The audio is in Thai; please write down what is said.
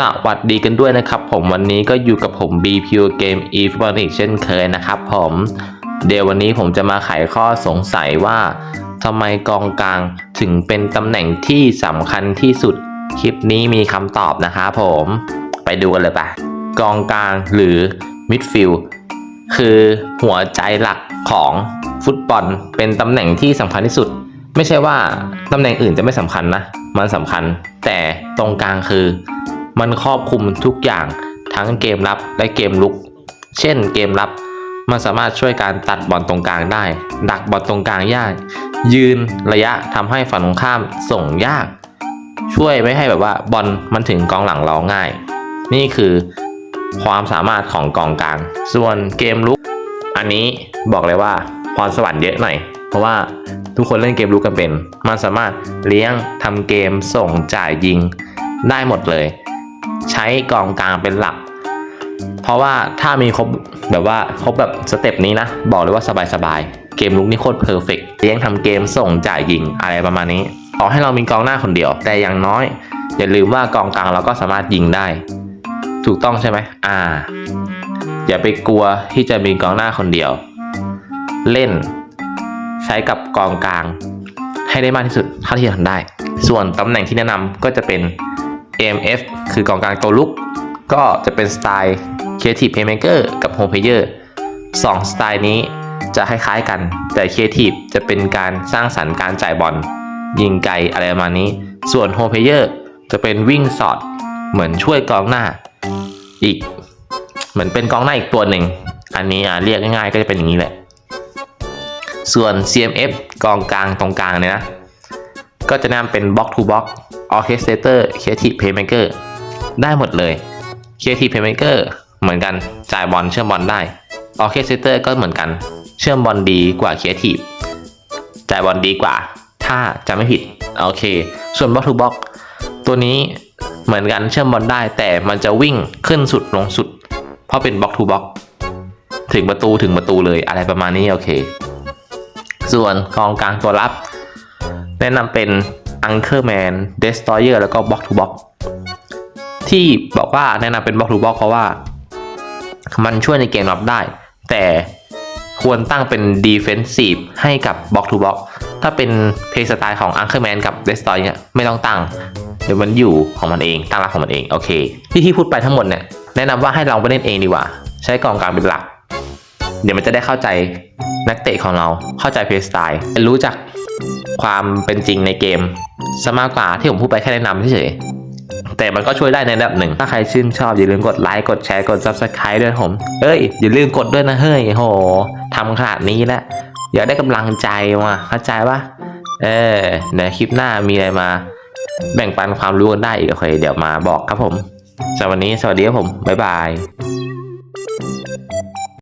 สวัสดีกันด้วยนะครับผมวันนี้ก็อยู่กับผม BPU Game e f o r n i c เช่นเคยนะครับผมเดี๋ยววันนี้ผมจะมาไขข้อสงสัยว่าทำไมกองกลางถึงเป็นตำแหน่งที่สำคัญที่สุด คลิปนี้มีคำตอบนะครับผมไปดูกันเลยปะกองกลางหรือมิดฟิลด์คือหัวใจหลักของฟุตบอลเป็นตำแหน่งที่สำคัญที่สุด ไม่ใช่ว่าตำแหน่งอื่นจะไม่สำคัญนะ มันสำคัญ แต่ตรงกลางคือ มันครอบคลุมทุกอย่างทั้งเกมรับและเกมลุก เช่นเกมรับมันสามารถช่วยการตัดบอลตรงกลางได้ ดักบอลตรงกลางยาก ยืนระยะทำให้ฝั่งตรงข้ามส่งยาก ช่วยไม่ให้แบบว่าบอลมันถึงกองหลังเราง่าย นี่คือความสามารถของกองกลาง ส่วนเกมลุก อันนี้บอกเลยว่าพรสวรรค์เยอะหน่อย เพราะว่าทุกคนเล่นเกมลุกกันเป็น มันสามารถเลี้ยงทำเกมส่งจ่ายยิงได้หมดเลย ใช้กองกลางเป็นหลัก เพราะว่าถ้ามีครบแบบว่าครบแบบสเต็ปนี้นะ บอกเลยว่าสบายๆ เกมลุกนี่โคตรเพอร์เฟกเลี้ยงทำเกมส่งจ่ายยิงอะไรประมาณนี้ต่อให้เรามีกองหน้าคนเดียว แต่อย่างน้อย อย่าลืมว่ากองกลางเราก็สามารถยิงได้ ถูกต้องใช่ไหมอ่า อย่าไปกลัวที่จะมีกองหน้าคนเดียว เล่น ใช้กับกองกลาง ให้ได้มากที่สุดเท่าที่จะทำได้ ส่วนตำแหน่งที่แนะนำก็จะเป็น AMF คือกองกลางตัวลุก ก็จะเป็นสไตล์ Creative Playmaker กับ Home Player สองสไตล์นี้จะคล้ายๆกัน แต่ Creative จะเป็นการสร้างสรรค์การจ่ายบอล ยิงไกลอะไรประมาณนี้ ส่วน Home Player จะเป็นวิ่งสอด เหมือนช่วยกองหน้า อีก เหมือนเป็นกองหน้าอีกตัวหนึ่ง อันนี้อะเรียกง่ายๆ ก็จะเป็นอย่างนี้แหละ ส่วน CMF กองกลางตรงกลางเนี่ยนะ ก็จะนะนำเป็น Box to Box Orchestrator Creative Playmaker ได้หมดเลย Creative Playmaker เหมือนกันจ่ายบอลเชื่อมบอลได้ Orchestrator ก็เหมือนกัน เชื่อมบอลดีกว่า Creative จ่ายบอลดีกว่า ถ้าจะไม่ผิดโอเค ส่วน Box to Box ตัวนี้เหมือนกันเชื่อมบอลได้แต่มันจะวิ่งขึ้นสุดลงสุด เพราะเป็น Box to Box ถึงประตูถึงประตูเลยอะไรประมาณนี้โอเค ส่วนกองกลางตัวรับ แนะนำเป็น Anchorman Destroyer แล้วก็ Box to Box ที่บอกว่าแนะนำเป็น Box to Box เพราะว่า มันช่วยในเกมรับได้ แต่ควรตั้งเป็น Defensive ให้กับ Box to Box ถ้าเป็นเพลย์สไตล์ของ Anchorman กับ Destroyer เนี่ยไม่ต้องตั้งเดี๋ยวมันอยู่ของมันเองตั้งรับของมันเองโอเค ที่ที่พูดไปทั้งหมดเนี่ยแนะนำว่าให้เราไปเล่นเองดีกว่า ใช้กองกลางเป็นหลักเดี๋ยวมันจะได้เข้าใจนักเตะของเราเข้าใจเพลย์สไตล์รู้จัก ความเป็นจริงในเกมซะมากกว่าที่ผมพูดไปแค่แนะนำเฉยแต่มันก็ช่วยได้ในระดับหนึ่ง ถ้าใครชื่นชอบอย่าลืมกดไลค์ กดแชร์ กด Subscribe ด้วยผม เอ้ย อย่าลืมกดด้วยนะเฮ้ยโหทำขนาดนี้แล้วอยากได้กำลังใจว่ะเข้าใจปะเออในคลิปหน้ามีอะไรมา แบ่งปันความรู้กันได้อีกโอเคเดี๋ยวมาบอกครับผมสำหรับวันนี้สวัสดีครับผม บ๊ายบาย